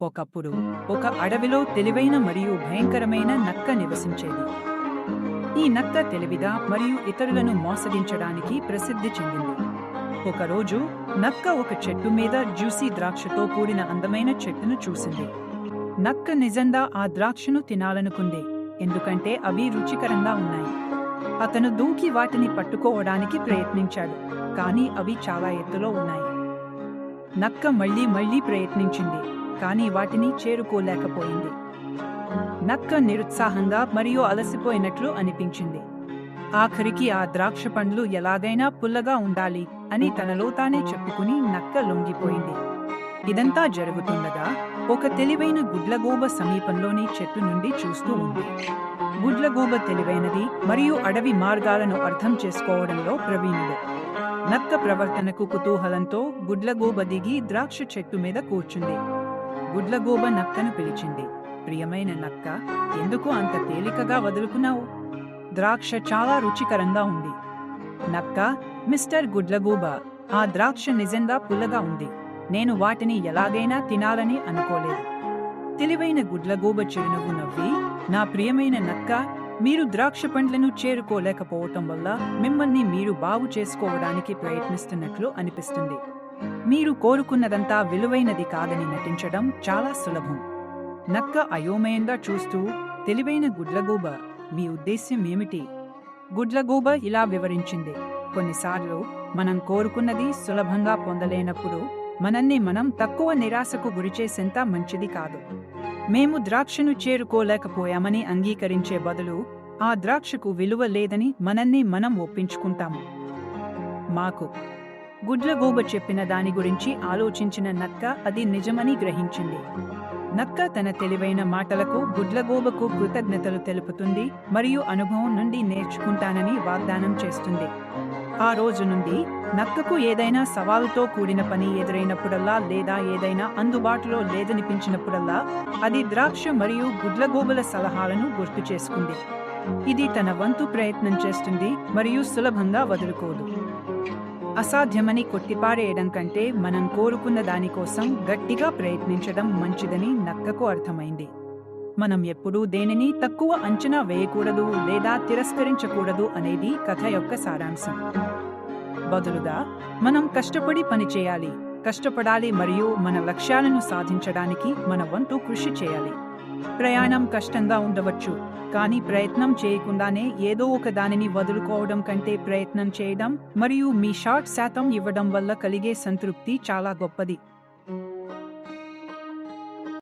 ఒకప్పుడు ఒక అడవిలో తెలివైన మరియు భయంకరమైన నక్క నివసించేది. ఈ నక్క తెలివిగా మరియు ఇతరులను మోసగించడానికి ప్రసిద్ధి చెందింది. ఒకరోజు నక్క ఒక చెట్టు మీద జ్యూసీ ద్రాక్షతో కూడిన అందమైన చెట్టును చూసింది. నక్క నిజంగా ఆ ద్రాక్షను తినాలనుకుంది ఎందుకంటే అవి రుచికరంగా ఉన్నాయి. అతను దూకి వాటిని పట్టుకోవడానికి ప్రయత్నించాడు కానీ అవి చాలా ఎత్తులో ఉన్నాయి. నక్క మళ్ళీ మళ్ళీ ప్రయత్నించింది. కానీ వాటిని చేరుకోలేకపోయింది. నక్క నిరుత్సాహంగా మరియు అలసిపోయినట్లు అనిపించింది. ఆఖరికి ఆ ద్రాక్ష పండ్లు ఎలాగైనా పుల్లగా ఉండాలి అని తనలో తానే చెప్పుకుని నక్క లొంగిపోయింది. ఇదంతా జరుగుతుండగా ఒక తెలివైన గుడ్లగూబ సమీపంలోని చెట్టు నుండి చూస్తూ ఉంది. గుడ్లగూబ తెలివైనది మరియు అడవి మార్గాలను అర్థం చేసుకోవడంలో ప్రవీణుడు. నక్క ప్రవర్తనకు కుతూహలంతో గుడ్లగూబ దిగి ద్రాక్ష చెట్టు మీద కూర్చుంది. గుడ్లగూబ నక్కను పిలిచింది. ప్రియమైన నక్క ఎందుకు అంత తేలికగా వదులుకున్నావు? ద్రాక్ష చాలా రుచికరంగా ఉంది. నక్క మిస్టర్ గుడ్లగూబ ఆ ద్రాక్ష నిజంగా పుల్లగా ఉంది. నేను వాటిని ఎలాగైనా తినాలని అనుకోలేదు. తెలివైన గుడ్లగూబ చిరునవ్వు నవ్వి నా ప్రియమైన నక్క మీరు ద్రాక్ష పండ్లను చేరుకోలేకపోవటం వల్ల మిమ్మల్ని మీరు బాగు చేసుకోవడానికి ప్రయత్నిస్తున్నట్లు అనిపిస్తుంది. మీరు కోరుకున్నదంతా విలువైనది కాదని నటించడం చాలా సులభం. నక్క అయోమయంగా చూస్తూ తెలివైన గుడ్లగూబ మీ ఉద్దేశ్యం ఏమిటి? గుడ్లగూబ ఇలా వివరించింది. కొన్నిసార్లు మనం కోరుకున్నది సులభంగా పొందలేనప్పుడు మనల్ని మనం తక్కువ నిరాశకు గురిచేసేంత మంచిది కాదు. మేము ద్రాక్షను చేరుకోలేకపోయామని అంగీకరించే బదులు ఆ ద్రాక్షకు విలువ లేదని మనల్ని మనం ఒప్పించుకుంటాము. మాకు గుడ్లగూబ చెప్పిన దాని గురించి ఆలోచించిన నక్క అది నిజమని గ్రహించింది. నక్క తన తెలివైన మాటలకు గుడ్లగూబకు కృతజ్ఞతలు తెలుపుతుంది మరియు అనుభవం నుండి నేర్చుకుంటానని వాగ్దానం చేస్తుంది. ఆ రోజు నుండి నక్కకు ఏదైనా సవాలుతో కూడిన పని ఎదురైనప్పుడల్లా లేదా ఏదైనా అందుబాటులో లేదనిపించినప్పుడల్లా అది ద్రాక్ష మరియు గుడ్లగూబల సలహాలను గుర్తు చేసుకుంది. ఇది తన వంతు ప్రయత్నం చేస్తుంది మరియు సులభంగా వదులుకోదు. అసాధ్యమని కొట్టిపారేయడం కంటే మనం కోరుకున్న దానికోసం గట్టిగా ప్రయత్నించడం మంచిదని నక్కకు అర్థమైంది. మనం ఎప్పుడూ దేనిని తక్కువ అంచనా వేయకూడదు లేదా తిరస్కరించకూడదు అనేది కథ యొక్క సారాంశం. బదులుగా మనం కష్టపడి పని చేయాలి కష్టపడాలి మరియు మన లక్ష్యాలను సాధించడానికి మన వంతు కృషి చేయాలి. ప్రయాణం కష్టంగా ఉండవచ్చు కానీ ప్రయత్నం చేయకుండానే ఏదో ఒక దానిని వదులుకోవడం కంటే ప్రయత్నం చేయడం మరియు మీ షార్ట్ శాతం ఇవ్వడం వల్ల కలిగే సంతృప్తి చాలా గొప్పది.